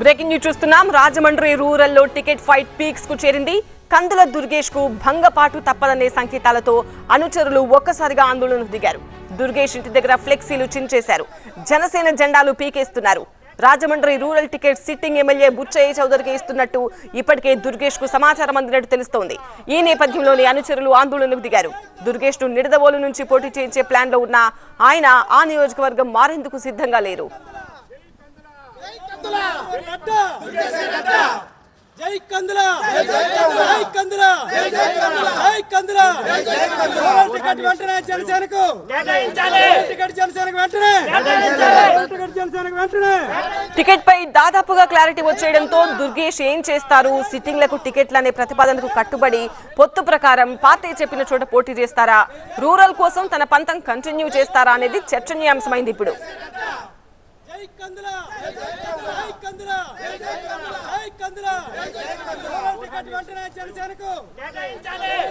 Continue చూస్తున్నాం. రాజమండ్రి రూరల్లో ticket fight పీక్స్కు చేరింది. కందుల దుర్గేష్కు భంగపాటు తప్పదనే సంకేతాలతో అనుచరులు ఒక్కసారిగా ఆందోళనకు దిగారు. దుర్గేష్ ఇంటి దగ్గర ఫ్లెక్సీలు చించేశారు. జనసేన జెండాలు పీకేస్తున్నారు. Rajahmundry rural ticket sitting MLA Butchaiah చౌదరికి ఇస్తున్నట్టు ఇప్పటికే దుర్గేష్కు సమాచారం అందినట్టు తెలుస్తోంది. ఈ నేపథ్యంలోని అనుచరులు ఆందోళనకు దిగారు. దుర్గేష్ను నిడదవోలు నుంచి పోటీ చేయించే ప్లాన్లో ఉన్న ఆయన ఆ నియోజకవర్గం మారేందుకు సిద్ధంగా లేరు. జై కందుల జై కందుల జై కందుల టికెట్ వెంటనే జనసేనకు టికెట్ జనసేనకు వెంటనే టికెట్ జనసేనకు వెంటనే టికెట్ పై దాదాపుగా క్లారిటీ వచ్చేయడంతో దుర్గేష్ ఏం చేస్తారు సిట్టింగ్లకు టికెట్లు అనే ప్రతిపాదనకు కట్టుబడి పొత్తు ప్రకారం పార్టీ చెప్పిన చోట పోటీ చేస్తారా రూరల్ కోసం తన పంతం కంటిన్యూ చేస్తారా అనేది చర్చనీయాంశమైంది ఇప్పుడు జై కందుల జై కందుల జై కందుల టికెట్ వెంటనే జనసేనకు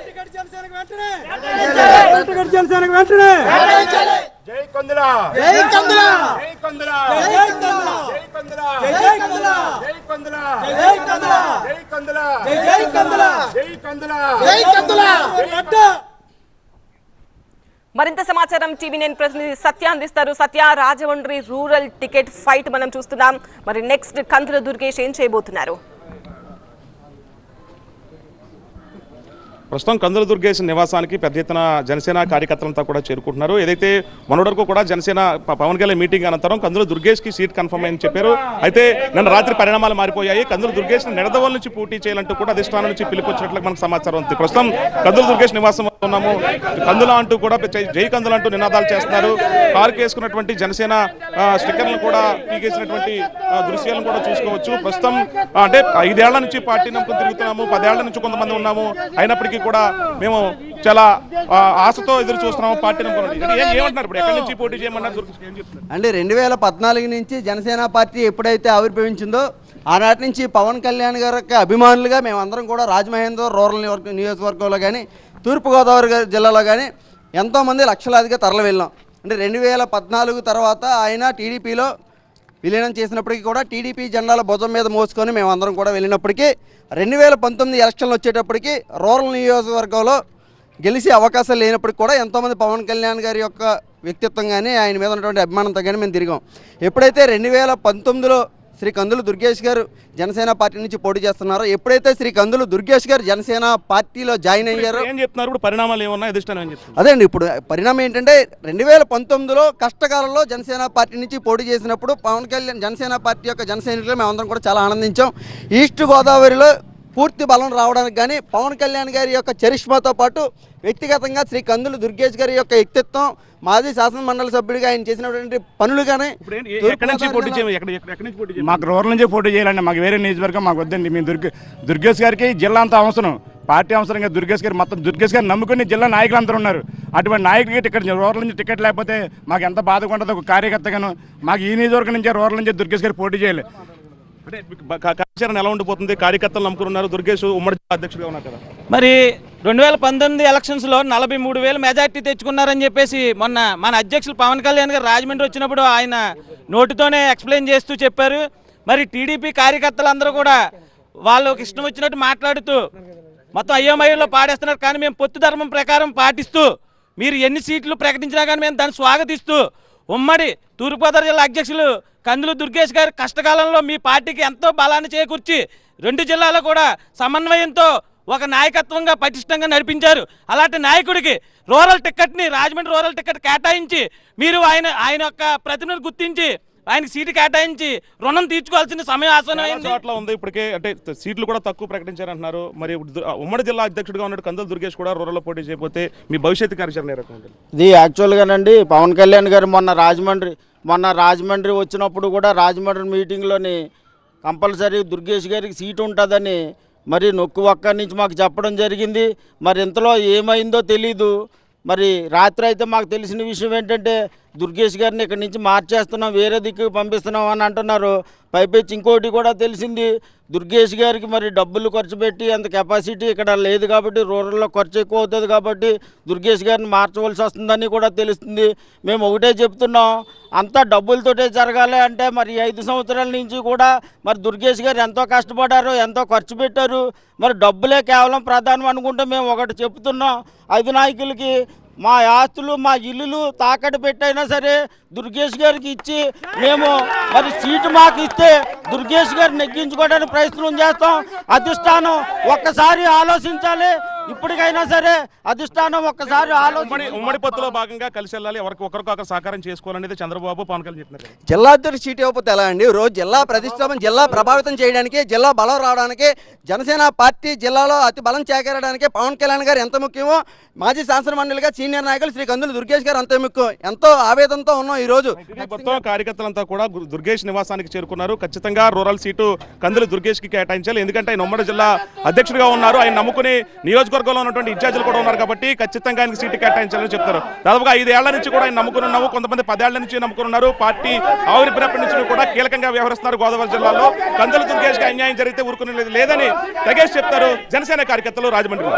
టికెట్ జనసేనకు వెంటనే టికెట్ జనసేనకు వెంటనే జై కొందుల జై కందుల జై కొందుల జై కందుల జై కొందుల జై కందుల జై కొందుల జై కందుల జై కొందుల జై కందుల జై కొందుల జై కందుల అడ్డా మరింత సమాచారం టీవీ నేను ప్రతినిధి సత్య అందిస్తారు. Satya Rajahmundry rural ticket fight మనం చూస్తున్నాం. మరి నెక్స్ట్ కందుల దుర్గేష్ ఏం చేయబోతున్నారు? ప్రస్తుతం కందుల దుర్గేశ్ నివాసానికి పెద్ద ఎత్తున జనసేన కార్యకర్తలంతా కూడా చేరుకుంటున్నారు. ఏదైతే మొన్నటి కూడా జనసేన పవన్ కళ్యాణ్ మీటింగ్ అనంతరం కందుల దుర్గేష్కి సీట్ కన్ఫర్మ్ అని చెప్పారు. అయితే నిన్న రాత్రి పరిణామాలు మారిపోయాయి. కందుల దుర్గేష్ నిడదవోలు నుంచి పోటీ చేయాలంటూ కూడా అధిష్టానం నుంచి పిలుపొచ్చినట్లు మనకు సమాచారం ఉంది. ప్రస్తుతం కందుల దుర్గేష్ నివాసం ఉన్నాము. కందుల అంటూ కూడా జై- కందుల అంటూ నినాదాలు చేస్తున్నారు. కారు వేసుకున్నటువంటి జనసేన స్టిక్కర్లను కూడా పీకేసినటువంటి దృశ్యాలను కూడా చూసుకోవచ్చు. ప్రస్తుతం అంటే ఐదేళ్ళ నుంచి పార్టీ నమ్మకం తిరుగుతున్నాము. పదేళ్ళ నుంచి కొంతమంది ఉన్నాము. అయినప్పటికీ కూడా మేము చాలా ఆశతో ఎదురు చూస్తున్నాము పార్టీ అంటే ఏమంటున్నారు ఇప్పుడు? ఎక్కడి నుంచి పోటీ చేయమన్నారు? అంటే రెండు వేల పద్నాలుగు నుంచి జనసేన పార్టీ ఎప్పుడైతే ఆవిర్భవించిందో ఆనాటి నుంచి పవన్ కళ్యాణ్ గారి అభిమానులుగా మేమందరం కూడా రాజమహేంద్ర రూరల్ నియోజకవర్గంలో కానీ తూర్పుగోదావరి జిల్లాలో కానీ ఎంతోమంది లక్షలాదిగా తరలి వెళ్ళాం. అంటే రెండు వేల పద్నాలుగు తర్వాత ఆయన టీడీపీలో విలీనం చేసినప్పటికీ కూడా టీడీపీ జెండాల భుజం మీద మోసుకొని మేమందరం కూడా వెళ్ళినప్పటికీ రెండు వేల పంతొమ్మిది ఎలక్షన్లు వచ్చేటప్పటికి రూరల్ నియోజకవర్గంలో గెలిచే అవకాశం లేనప్పటికీ కూడా ఎంతోమంది పవన్ కళ్యాణ్ గారి యొక్క వ్యక్తిత్వం కానీ ఆయన మీద ఉన్నటువంటి అభిమానంతో కానీ మేము తిరిగాం. ఎప్పుడైతే రెండు వేల పంతొమ్మిదిలో శ్రీ కందులు దుర్గేష్ గారు జనసేన పార్టీ నుంచి పోటీ చేస్తున్నారో ఎప్పుడైతే శ్రీ కందులు దుర్గేష్ గారు జనసేన పార్టీలో జాయిన్ అయ్యారో ఏం చెప్తున్నారు? ఇప్పుడు పరిణామాలు ఏమన్నా చెప్తున్నారు అదే అండి ఇప్పుడు పరిణామం ఏంటంటే రెండు వేల పంతొమ్మిదిలో కష్టకాలంలో జనసేన పార్టీ నుంచి పోటీ చేసినప్పుడు పవన్ కళ్యాణ్ జనసేన పార్టీ యొక్క జన సైనికులు మేమందరం కూడా చాలా ఆనందించాం. ఈస్ట్ గోదావరిలో పూర్తి బలం రావడానికి కానీ పవన్ కళ్యాణ్ గారి యొక్క చరిష్మాతో పాటు వ్యక్తిగతంగా శ్రీ కందులు దుర్గేష్ గారి యొక్క వ్యక్తిత్వం మాజీ శాసన మండలి సభ్యుడిగా ఆయన చేసినటువంటి పనులు కానీ ఇప్పుడు ఏంటి? ఎక్కడి నుంచి పోటీ చేయమని ఎక్కడ ఎక్కడ- ఎక్కడి నుంచి పోటీ చేయమని మాకు రూరల్ నుంచి పోటీ చేయాలండి. మాకు వేరే నియోజకవర్గం మాకు వద్దండి. మేము దుర్గ దుర్గేష్ గారికి జిల్లా అంతా అవసరం. పార్టీ అవసరంగా దుర్గేష్ గారు మొత్తం దుర్గేష్ గారు నమ్ముకుని జిల్లా నాయకులు అందరూ ఉన్నారు. అటువంటి నాయకుడికి టికెట్ రూరల్ నుంచి టికెట్ లేకపోతే మాకు ఎంత బాధగా ఉంటుందో ఒక కార్యకర్తగాను మాకు ఈ నియోజకవర్గం నుంచి రూరల్ నుంచి దుర్గేష్ గారు పోటీ చేయాలి. అంటే కార్యాచరణ ఎలా ఉండిపోతుంది? కార్యకర్తలు నమ్ముకున్నారు. దుర్గేష్ ఉమ్మడి జిల్లా అధ్యక్షుడిగా ఉన్నారు కదా. మరి రెండు వేల పంతొమ్మిది ఎలక్షన్స్లో నలభై మూడు వేలు మెజార్టీ తెచ్చుకున్నారని చెప్పేసి మొన్న మన అధ్యక్షులు పవన్ కళ్యాణ్ గారు రాజమండ్రి వచ్చినప్పుడు ఆయన నోటితోనే ఎక్స్ప్లెయిన్ చేస్తూ చెప్పారు. మరి టీడీపీ కార్యకర్తలందరూ కూడా వాళ్ళకి ఇష్టం వచ్చినట్టు మాట్లాడుతూ మొత్తం అయోమయంలో పాడేస్తున్నారు. కానీ మేము పొత్తు ధర్మం ప్రకారం పాటిస్తూ మీరు ఎన్ని సీట్లు ప్రకటించినా కానీ మేము దాన్ని స్వాగతిస్తూ ఉమ్మడి తూర్పుగోదావరి జిల్లా అధ్యక్షులు కందులు దుర్గేష్ గారు కష్టకాలంలో మీ పార్టీకి ఎంతో బలాన్ని చేకూర్చి రెండు జిల్లాలో కూడా సమన్వయంతో ఒక నాయకత్వంగా పటిష్టంగా నడిపించారు. అలాంటి నాయకుడికి రూరల్ టికెట్ని రాజమండ్రి రూరల్ టికెట్ కేటాయించి మీరు ఆయన ఆయన యొక్క ప్రతినిధి గుర్తించి ఆయనకి సీటు కేటాయించి రుణం తీర్చుకోవాల్సిన సమయం ఆసనమైంది చోట్ల ఉంది ఇప్పటికే. అంటే సీట్లు కూడా తక్కువ ప్రకటించారంటున్నారు. మరి ఉమ్మడి జిల్లా అధ్యక్షుడిగా ఉన్నట్టు కందుల దుర్గేష్ కూడా రూరల్లో పోటీ చేయకపోతే మీ భవిష్యత్తు కార్యాచరణ ఇది యాక్చువల్గానండి పవన్ కళ్యాణ్ గారు మొన్న రాజమండ్రి మొన్న రాజమండ్రి వచ్చినప్పుడు కూడా రాజమండ్రి మీటింగ్లోని కంపల్సరీ దుర్గేష్ గారికి సీటు ఉంటుందని మరి నొక్కు ఒక్క నుంచి మాకు చెప్పడం జరిగింది. మరి ఇంతలో ఏమైందో తెలీదు. మరి రాత్రి అయితే మాకు తెలిసిన విషయం ఏంటంటే దుర్గేష్ గారిని ఇక్కడి నుంచి మార్చేస్తున్నాం వేరే దిక్కు పంపిస్తున్నాం అని అంటున్నారు. పైపెచ్చి ఇంకోటి కూడా తెలిసింది దుర్గేష్ గారికి మరి డబ్బులు ఖర్చు పెట్టి అంత కెపాసిటీ ఇక్కడ లేదు కాబట్టి రూరల్లో ఖర్చు ఎక్కువ అవుతుంది కాబట్టి దుర్గేష్ గారిని మార్చవలసి వస్తుందని కూడా తెలుస్తుంది. మేము ఒకటే చెప్తున్నాం అంతా డబ్బులతోటే జరగాలి అంటే మరి ఐదు సంవత్సరాల నుంచి కూడా మరి దుర్గేష్ గారు ఎంతో కష్టపడారు ఎంతో ఖర్చు పెట్టారు. మరి డబ్బులే కేవలం ప్రధానం అనుకుంటే మేము ఒకటి చెప్తున్నాం ఐదు నాయకులకి మా ఆస్తులు మా ఇల్లులు తాకట్టు పెట్టైనా సరే దుర్గేష్ గారికి ఇచ్చి మేము మరి సీటు మాకు ఇస్తే దుర్గేష్ గారు నెగ్గించుకోవడానికి ప్రయత్నం చేస్తాం. అధిష్టానం ఒక్కసారి ఆలోచించాలి. ఇప్పటికైనా సరే అధిష్టానం ఒక్కసారి ఆలోచించి ఉమ్మడి పొత్తులో భాగంగా కలిసి వెళ్ళాలి. ఎవరికి ఒకరికొకరు సహకారం చేసుకోవాలనేది చంద్రబాబు పవన్ కళ్యాణ్ చెప్తున్నారు కదా. జిల్లా అధ్యక్షుడు సీట్ ఇవ్వకపోతే ఎలా అండి? రోజు జిల్లా ప్రతిష్టాపన జిల్లా ప్రభావితం చేయడానికి జిల్లా బలం రావడానికి జనసేన పార్టీ జిల్లాలో అతి బలం చేకరడానికి పవన్ కళ్యాణ్ గారు ఎంత ముఖ్యమో మాజీ శాసన మండలిగా సీనియర్ నాయకులు శ్రీ కందులు దుర్గేష్ గారు అంత ముఖ్యం. ఎంతో ఆవేదనతో ఉన్నాం ఈ రోజు మొత్తం కార్యకర్తలంతా కూడా దుర్గేష్ నివాసానికి చేరుకున్నారు. ఖచ్చితంగా రూరల్ సీటు కందులు దుర్గేష్కి కేటాయించాలి. ఎందుకంటే ఆయన ఉమ్మడి జిల్లా అధ్యక్షుడిగా ఉన్నారు. ఆయన నమ్ముకుని నియోజకవర్గంలో ఉన్నటువంటి ఇన్ఛార్జీలు కూడా ఉన్నారు కాబట్టి ఖచ్చితంగా ఆయనకి సీటు కేటాయించాలని చెప్తారు. దాదాపుగా ఐదేళ్ళ నుంచి కూడా ఆయన నమ్ముకుని ఉన్నాము. కొంతమంది పదేళ్ళ నుంచి నమ్ముకుని ఉన్నారు. పార్టీ ఆవిర్భినప్పటి నుంచి కూడా కీలకంగా వ్యవహరిస్తున్నారు గోదావరి జిల్లాలో. కందుల దుర్గేష్ అన్యాయం జరిగితే ఊరుకునే లేదని తెగేష్ చెప్తారు జనసేన కార్యకర్తలు రాజమండ్రిలో.